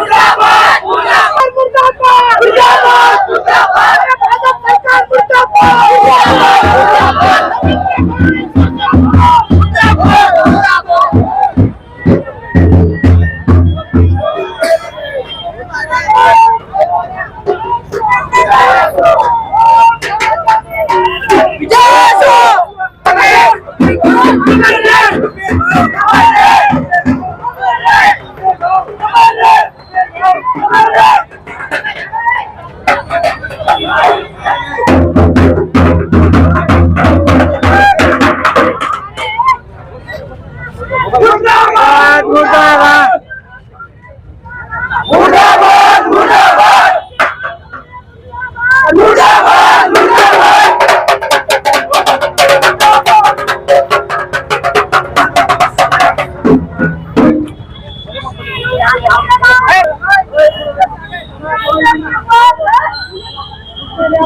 Mustafa!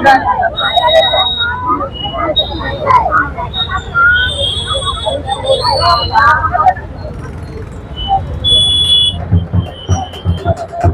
Sir sir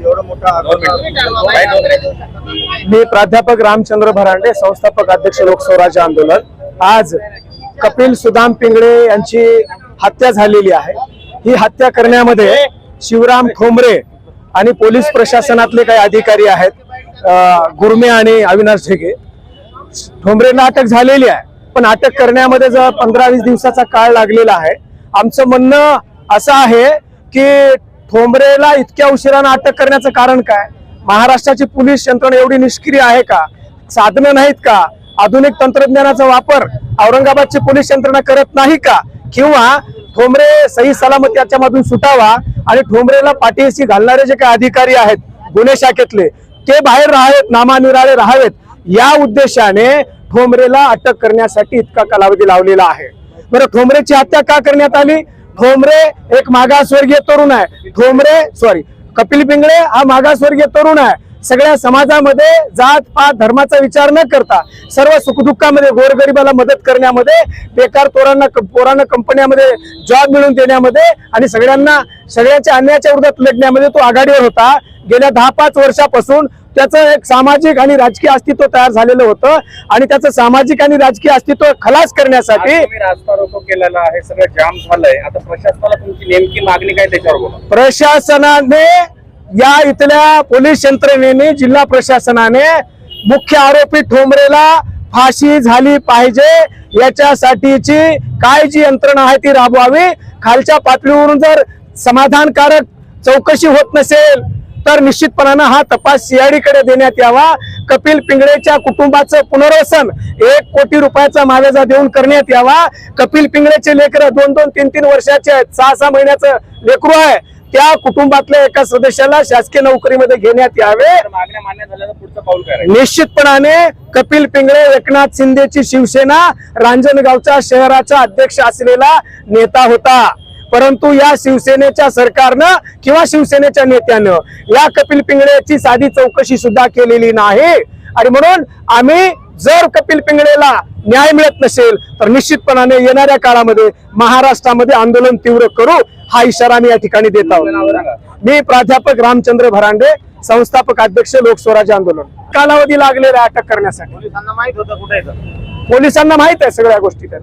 एवढं मोठा मी प्राध्यापक रामचंद्र भरांडे संस्थापक अध्यक्ष लोकस्वराज्य आंदोलन. आज कपिल सुदाम पिंगळे यांची हत्या झालेली आहे. ही हत्या करण्यामध्ये शिवराम ठोंबरे आणि पोलीस प्रशासनातले काही अधिकारी आहेत गुरमे आणि अविनाश ढेगे. ठोंबरेला अटक झालेली आहे पण अटक करण्यामध्ये जर पंधरा वीस दिवसाचा काळ लागलेला आहे. आमचं म्हणणं असं आहे की ठोंबरेला इतक्या उशिरानं अटक करण्याचं कारण काय? महाराष्ट्राची पोलीस यंत्रणा एवढी निष्क्रिय आहे का? साधनं नाहीत का? आधुनिक तंत्रज्ञानाचा वापर औरंगाबादची पोलीस यंत्रणा करत नाही का? किंवा ठोंबरे सही सलामत याच्यामधून सुटावा आणि ठोंबरेला पाठीशी घालणारे जे काही अधिकारी आहेत गुन्हे शाखेतले ते बाहेर राहावेत नामानिराळे राहावेत या उद्देशाने ठोंबरेला अटक करण्यासाठी इतका कालावधी लावलेला आहे. बरं ठोंबरेची हत्या का करण्यात आली? ठोंबरे एक मागासवर्गीय तरुण आहे. ठोंबरे सॉरी कपिल पिंगळे हा मागासवर्गीय तरुण आहे. सगळ्या समाजामध्ये जात पात धर्माचा विचार न करता सर्व सुखदुःखामध्ये गोरगरिबाला मदत करण्यामध्ये बेकार पोरांना पोरांना कंपन्यामध्ये जॉब मिळवून देण्यामध्ये आणि सगळ्यांना सगळ्यांच्या अन्यायाच्या विरोधात लढण्यामध्ये तो आघाडीवर होता. गेल्या दहा पाच वर्षापासून त्याचं एक सामाजिक आणि राजकीय अस्तित्व तयार झालेलं होतं आणि त्याचं सामाजिक आणि राजकीय अस्तित्व खलास करण्यासाठी रास्ता रोको केलेला आहे सगळं जाम झालंय. आता प्रशासनाला तुमची नेमकी मागणी काय त्याच्यावर प्रशासनाने या इथल्या पोलीस यंत्रणेने जिल्हा प्रशासनाने मुख्य आरोपी ठोंबरेला फाशी झाली पाहिजे. याच्यासाठीची काय जी यंत्रणा आहे ती राबवावी? खालच्या पातळीवरून जर समाधानकारक चौकशी होत नसेल तर निश्चितपणानं हा तपास सीआयडीकडे देण्यात यावा. कपिल पिंगळेच्या कुटुंबाचं पुनर्वसन एक कोटी रुपयाचा मावेजा देऊन करण्यात यावा. कपिल पिंगळेचे लेकर दोन दोन तीन तीन वर्षाचे आहेत. सहा सहा महिन्याचं लेकरू आहे. त्या कुटुंबातल्या एका सदस्याला शासकीय नोकरीमध्ये घेण्यात यावे. जर मागण्या मान्य झाल्या तर पुढचं पाऊल काय राहील? निश्चितपणाने कपिल पिंगळे एकनाथ शिंदेची शिवसेना रांजणगावचा शहराचा अध्यक्ष असलेला नेता होता. परंतु या शिवसेनेच्या सरकारनं किंवा शिवसेनेच्या नेत्यानं या कपिल पिंगळेची साधी चौकशी सुद्धा केलेली नाही. आणि म्हणून आम्ही जर कपिल पिंगळेला न्याय मिळत नसेल तर निश्चितपणाने येणाऱ्या काळामध्ये महाराष्ट्रामध्ये आंदोलन तीव्र करू. हा इशारा मी या ठिकाणी देत आहोत. मी प्राध्यापक रामचंद्र भरांडे संस्थापक अध्यक्ष लोकस्वराज्य आंदोलन. कालावधी लागलेला अटक करण्यासाठी. पोलिसांना माहीत होतं कुठे येतं पोलिसांना माहीत आहे सगळ्या गोष्टी त्यात.